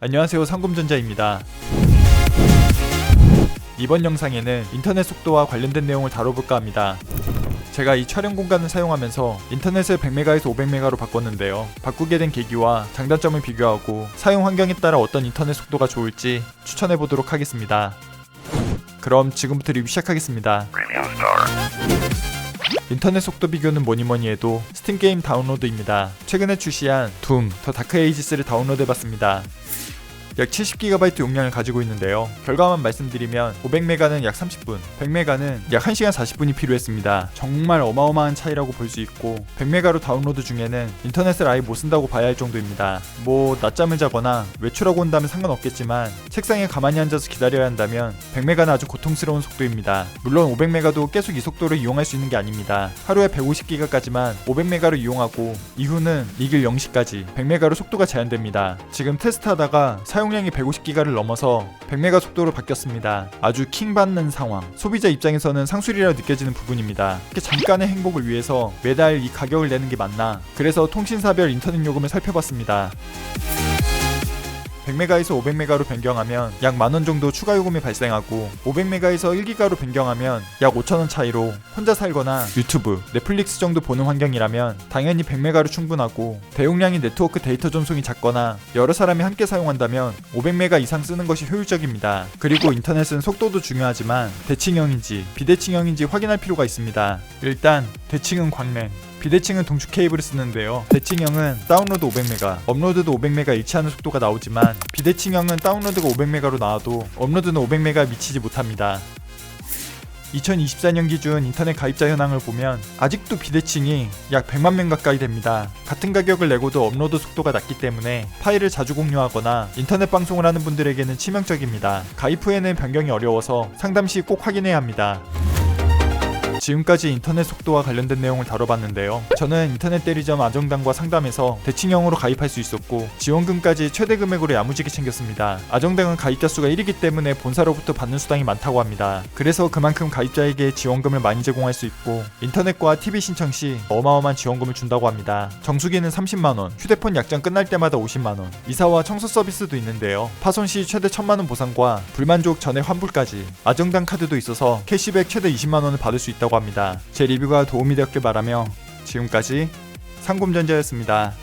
안녕하세요 상금전자입니다. 이번 영상에는 인터넷 속도와 관련된 내용을 다뤄볼까 합니다. 제가 이 촬영 공간을 사용하면서 인터넷을 100메가에서 500메가로 바꿨는데요. 바꾸게 된 계기와 장단점을 비교하고 사용 환경에 따라 어떤 인터넷 속도가 좋을지 추천해 보도록 하겠습니다. 그럼 지금부터 리뷰 시작하겠습니다. 인터넷 속도 비교는 뭐니 뭐니 해도 스팀 게임 다운로드입니다. 최근에 출시한 둠, 더 다크 에이지스를 다운로드해봤습니다. 약 70GB 용량을 가지고 있는데요. 결과만 말씀드리면 500메가는 약 30분, 100메가는 약 1시간 40분이 필요했습니다. 정말 어마어마한 차이라고 볼 수 있고 100메가로 다운로드 중에는 인터넷을 아예 못 쓴다고 봐야 할 정도입니다. 뭐 낮잠을 자거나 외출하고 온다면 상관없겠지만 책상에 가만히 앉아서 기다려야 한다면 100메가는 아주 고통스러운 속도입니다. 물론 500메가도 계속 이 속도를 이용할 수 있는 게 아닙니다. 하루에 150기가까지만 500메가로 이용하고 이후는 이길 0시까지 100메가로 속도가 제한됩니다. 지금 테스트하다가 사용 량이 150기가를 넘어서 100메가 속도로 바뀌었습니다. 아주 킹 받는 상황. 소비자 입장에서는 상술이라 느껴지는 부분입니다. 이렇게 잠깐의 행복을 위해서 매달 이 가격을 내는 게 맞나? 그래서 통신사별 인터넷 요금을 살펴봤습니다. 100메가에서 500메가로 변경하면 약 만원 정도 추가 요금이 발생하고 500메가에서 1기가로 변경하면 약 5천원 차이로 혼자 살거나 유튜브, 넷플릭스 정도 보는 환경이라면 당연히 100메가로 충분하고 대용량인 네트워크 데이터 전송이 작거나 여러 사람이 함께 사용한다면 500메가 이상 쓰는 것이 효율적입니다. 그리고 인터넷은 속도도 중요하지만 대칭형인지 비대칭형인지 확인할 필요가 있습니다. 일단 대칭은 광랜, 비대칭은 동축 케이블을 쓰는데요. 대칭형은 다운로드 500메가, 업로드도 500메가 일치하는 속도가 나오지만 비대칭형은 다운로드가 500메가로 나와도 업로드는 500메가 미치지 못합니다. 2024년 기준 인터넷 가입자 현황을 보면 아직도 비대칭이 약 100만 명 가까이 됩니다. 같은 가격을 내고도 업로드 속도가 낮기 때문에 파일을 자주 공유하거나 인터넷 방송을 하는 분들에게는 치명적입니다. 가입 후에는 변경이 어려워서 상담 시 꼭 확인해야 합니다. 지금까지 인터넷 속도와 관련된 내용을 다뤄봤는데요. 저는 인터넷 대리점 아정당과 상담해서 대칭형으로 가입할 수 있었고 지원금까지 최대 금액으로 야무지게 챙겼습니다. 아정당은 가입자 수가 1이기 때문에 본사로부터 받는 수당이 많다고 합니다. 그래서 그만큼 가입자에게 지원금을 많이 제공할 수 있고 인터넷과 TV 신청 시 어마어마한 지원금을 준다고 합니다. 정수기는 30만원, 휴대폰 약정 끝날 때마다 50만원, 이사와 청소 서비스도 있는데요. 파손 시 최대 1000만원 보상과 불만족 전액 환불까지 아정당 카드도 있어서 캐시백 최대 20만원을 받을 수 있다고 합니다. 제 리뷰가 도움이 되었길 바라며 지금까지 상금전자였습니다.